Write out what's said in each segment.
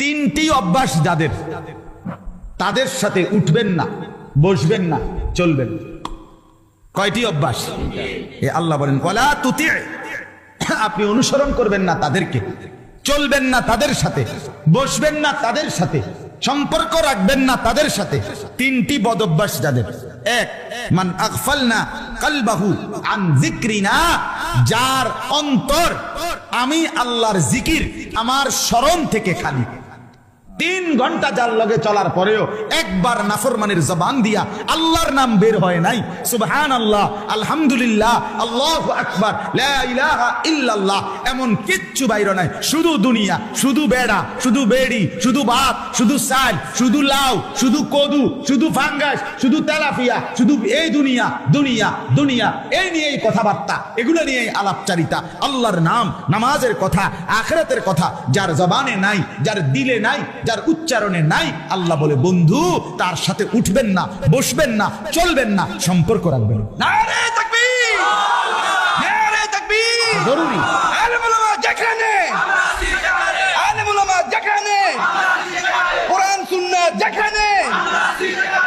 তিনটি অভ্যাস যাদের, তাদের সাথে উঠবেন না, বসবেন না, চলবেন কয়টি অভ্যাস? এ আল্লাহ বলেন কলা তুতি। আপনি অনুসরণ করবেন না তাদেরকে, চলবেন না তাদের সাথে, বসবেন না তাদের সাথে, সম্পর্ক রাখবেন না তাদের সাথে। তিনটি বদভ্যাস যাদের, এক, মান আগফালনা কালবাহু আন যিকরিনা যার অন্তর আমি আল্লাহর জিকির আমার স্মরণ থেকে খালি। তিন ঘণ্টা যার লগে চলার পরেও একবার নাফরমানের জবান দিয়া আল্লাহর নাম বের হয় নাই। সুবহান আল্লাহ আলহামদুলিল্লাহ, আল্লাহ আকবার ইল্লাল্লাহ, এমন কিচ্ছু বাইর নাই। শুধু দুনিয়া, শুধু বেড়া, শুধু বেড়ি, শুধু ভাত শুধু সাল শুধু লাউ, শুধু কদু, শুধু ফাঙ্গাস, শুধু তেলাফিয়া শুধু এই দুনিয়া দুনিয়া দুনিয়া। এই নিয়েই কথাবার্তা, এগুলো নিয়েই আলাপচারিতা। আল্লাহর নাম নামাজের কথা, আখরাতের কথা, যার জবানে নাই, যার দিলে নাই যার উচ্চারণে নাই আল্লাহ বলে বন্ধু তার সাথে উঠবেন না বসবেন না চলবেন না সম্পর্ক রাখবেন। জরুরি। যেখানে!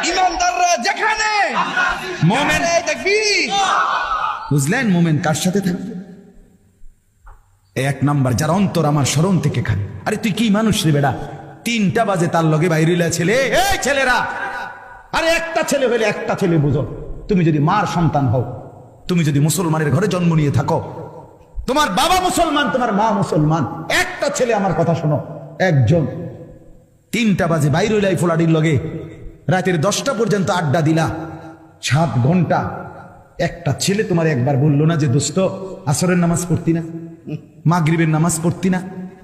ইমানদাররা যেখানে! মোমেন বুঝলেন মোমেন কার সাথে থাকবে? এক নাম্বার যার অন্তর আমার স্মরণ থেকে খান আরে তুই কি মানুষ রে বেড়া তিনটা বাজে তার লগে বাইরিলা ছেলে। এই ছেলেরা! আরে একটা ছেলে হলে একটা ছেলে বুঝো। তুমি যদি মার সন্তান হও, তুমি যদি মুসলমানের ঘরে জন্ম নিয়ে থাকো, তোমার বাবা মুসলমান, তোমার মা মুসলমান, একটা ছেলে আমার কথা শোনো, একজন। তিনটা বাজে বাইরে হইলাই ফোলাডির লগে রাতের দশটা পর্যন্ত আড্ডা দিলা। সাত ঘণ্টা। একটা ছেলে তোমার একবার বলল না যে, দোস্ত, আসরের নামাজ পড়তি না, মাগরিবের নামাজ পড়তি না,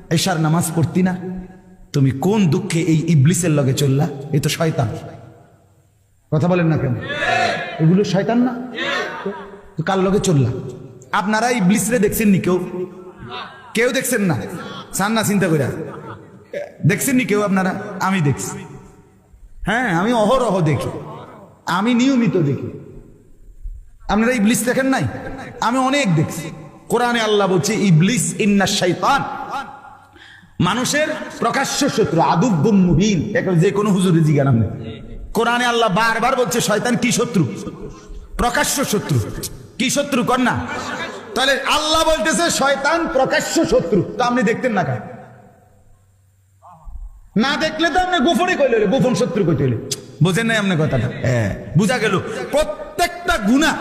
এশার নামাজ পড়তি না তুমি কোন দুঃখে এই ইবলিসের লগে চললা? এ তো শয়তান। কথা বলেন না কেন? এগুলো শয়তান না? কার লগে চললা? আপনারা ইবলিসরে দেখছেন নি কেউ? কেউ দেখছেন না? চান না চিন্তা করে দেখছেন নি কেউ আপনারা? আমি দেখছি। হ্যাঁ আমি অহরহ দেখি। আমি নিয়মিত দেখি। আপনারা ইবলিস দেখেন নাই? আমি অনেক দেখছি। কোরআনে আল্লাহ বলছে, ইবলিস ইন্না শাইতান। মানুষের প্রকাশ্য শত্রু আদুব্বুম মুবিন যে কোনো হুজুরে জিজ্ঞান আপনি। কোরআনে আল্লাহ বারবার বলছে, শয়তান কি শত্রু? প্রকাশ্য শত্রু। কি শত্রু, কর না? তাহলে আল্লাহ বলতেছে, শয়তান প্রকাশ্য শত্রু। তো আপনি দেখতেন না কেন? না দেখলে তো আপনি গোপনে কইলে গোপন শত্রু কইতে হইলে। বোঝেন নাই আপনি কথাটা? হ্যাঁ বুঝা গেল। প্রত্যেকটা গুণা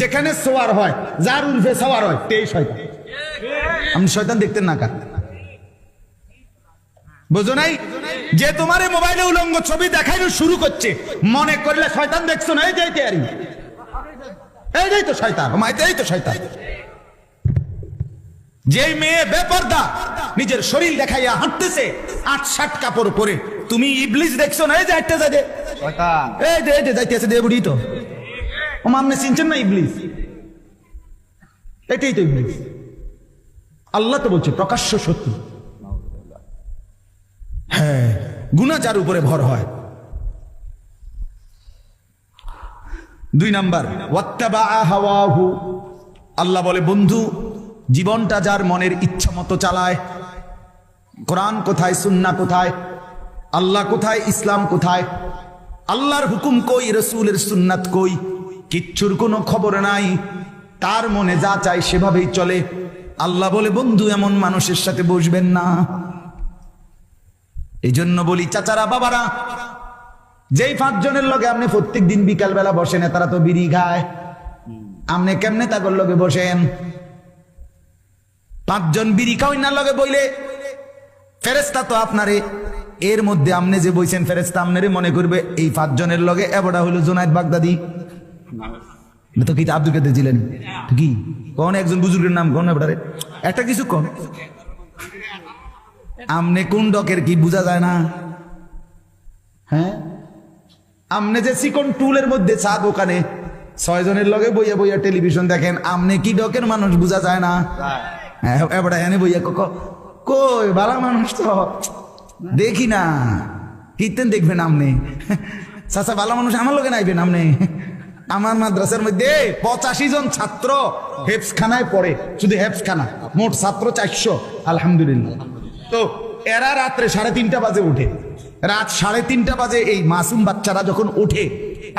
যেখানে সোয়ার হয়, যার উল্ফে সওয়ার হয়, তেই শয়তান। আপনি শয়তান দেখতেন না কার বুঝো নাই? যে তোমার মোবাইলে উলঙ্গ ছবি দেখাইনো শুরু করছে মনে করলে শয়তান দেখছ না? এই যাইতে আরি। এইটাই তো শয়তান ও মাইতে তো শয়তান। যেই মেয়ে বেপর্দা নিজের শরীর দেখাইয়া হাঁটতেছে আট ষাট কাপড় পরে তুমি ইবলিস দেখছ না? এই যে হাঁটতে যাই এই যে এই যে যাইতেছে দে বুড়ি তো। ও আপনি চিনছেন না ইবলিস? এটাই তো ইবলিস। আল্লাহ তো বলছে প্রকাশ্য সত্য। হ্যাঁ গুণা যার উপরে ভর হয়। দুই নাম্বার আল্লাহ বলে, বন্ধু, জীবনটা যার মনের ইচ্ছা মতো চালায়, কোরআন কোথায়, সুন্না কোথায়, আল্লাহ কোথায়, ইসলাম কোথায়, আল্লাহর হুকুম কই, রসুলের সুন্নাত কই, কিচ্ছুর কোনো খবর নাই, তার মনে যা চায় সেভাবেই চলে। আল্লাহ বলে, বন্ধু, এমন মানুষের সাথে বসবেন না। এই জন্য বলি, চাচারা, বাবারা, যেই পাঁচজনের লগে আপনি প্রত্যেক দিন বিকাল বেলা বসেন, তারা তো বিড়ি খায়। আপনি কেমনে তাগর লগে বসেন? পাঁচজন বিড়ি খাওয়াই না লগে বইলে ফেরেস্তা তো আপনারে, এর মধ্যে আপনি যে বইছেন ফেরেস্তা আমনেরে মনে করবে, এই পাঁচজনের লগে এবড়া হইল জোনায়দ বাগদাদি। তো কি আব্দুল কাদের জিলেন। তো কি? কোন একজন বুজুর্গের নাম কোন এবড়ারে একটা কিছু কম আমনে কোন ডকের কি বোঝা যায় না? হ্যাঁ? আমনে যে চিকন টুলের মধ্যে চা দোকানে ছয় জনের লগে বইয়া বইয়া টেলিভিশন দেখেন আমনে কি ডকের মানুষ বোঝা যায় না? হ্যাঁ, এবারে এনে বইয়া কক কই বালা মানুষ তো। দেখি না কীর্তেন দেখবেন আমনে? চাচা ভালো মানুষ আমার লোকে নাইবেন আমনে? আমার মাদ্রাসার মধ্যে পঁচাশি জন ছাত্র হেফস খানায় পড়ে শুধু হেফস খানা মোট ছাত্র চারশো আলহামদুলিল্লাহ। তো এরা রাত্রে সাড়ে তিনটা বাজে উঠে। রাত সাড়ে তিনটা বাজে এই মাসুম বাচ্চারা যখন উঠে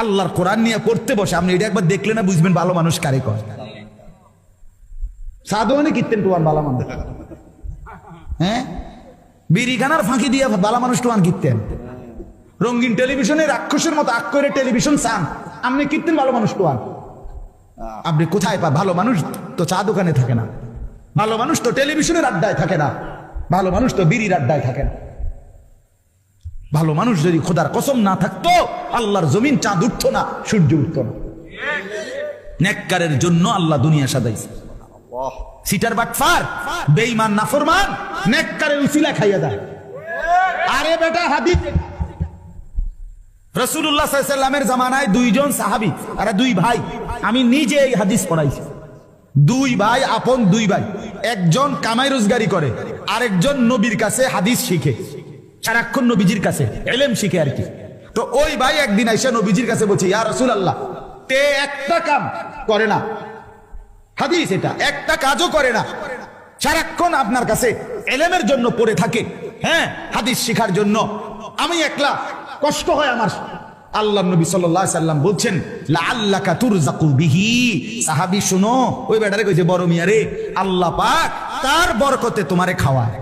আল্লাহর কোরআন নিয়ে পড়তে বসে, আপনি এটা একবার দেখলে না বুঝবেন ভালো মানুষ কারে কর সাধুয়ানি কিনতেন টুয়ান মানুষ হ্যাঁ? ফাঁকি দিয়ে ভালো মানুষ টুয়ান কিনতেন রঙিন টেলিভিশনে রাক্ষসের মতো আক করে টেলিভিশন চান, আপনি কীর্তেন ভালো মানুষ টুয়ান আপনি কোথায় পা ভালো মানুষ তো চা দোকানে থাকে না। ভালো মানুষ তো টেলিভিশনের আড্ডায় থাকে না। ভালো মানুষ তো বিড়ির আড্ডায় থাকে না ভালো মানুষ যদি খোদার কসম না থাকতো আল্লাহর জমিন চাঁদ উঠতো না সূর্য উঠতো না। নেককারের জন্য আল্লাহ দুনিয়া সাজাইছে। সিটার বাটফার বেঈমান নাফরমান নেককারের উসিলা খাইয়া দেয়। আরে বেটা হাদিস। রসুল্লাহ সাল্লামের জামানায় দুইজন সাহাবি আর দুই ভাই আমি নিজে এই হাদিস পড়াইছি। দুই ভাই আপন দুই ভাই। একজন কামাই রোজগারি করে আরেকজন নবীর কাছে হাদিস শিখে, সারাক্ষণ নবীজির কাছে, এলেম শিখে আর কি। তো ওই ভাই একদিন এসে নবীজির কাছে বলছে, ইয়া রসুল আল্লাহ তে একটা কাম করে না। হাদিস এটা, একটা কাজও করে না। সারাক্ষণ আপনার কাছে এলেমের জন্য পড়ে থাকে হ্যাঁ হাদিস শিখার জন্য। আমি একলা, কষ্ট হয় আমার। আল্লাহ নবী আলাইহি সাল্লাম বলছেন, লাআল্লাকা তুরজাকু বিহি। সাহাবী, শুনো, ওই বেটারে কইছে, বড় মিয়া রে, আল্লাহ পাক তার বরকতে তোমারে খাওয়ায়।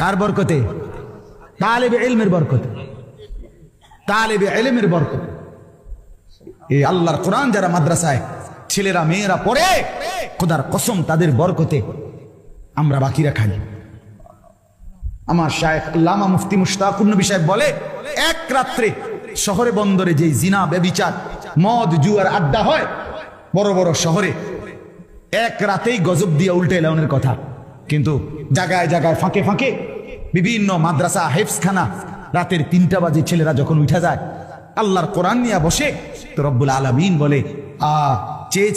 কার বরকতে? তালেবে ইলমের বরকতে। তালেবে ইলমের বরকতে। এই আল্লাহর কোরআন যারা মাদ্রাসায়, ছেলেরা, মেয়েরা পড়ে, খোদার কসম তাদের বরকতে আমরা বাকিরা খাই। আমার শায়েখ লামা মুফতি মুশতাকুর নবী সাহেব বলে, এক রাত্রে শহরে বন্দরে যে জিনা বেবিচার মদ, জুয়ার আড্ডা হয় বড় বড় শহরে এক রাতেই গজব দিয়ে উল্টে লাউনের কথা। কিন্তু জায়গায় জায়গায় ফাঁকে ফাঁকে বিভিন্ন মাদ্রাসা হেফসখানা রাতের তিনটা বাজে ছেলেরা যখন উঠে যায়, আল্লাহর কোরআন নিয়ে বসে তো রব্বুল আলমিন বলে আ চেয়ে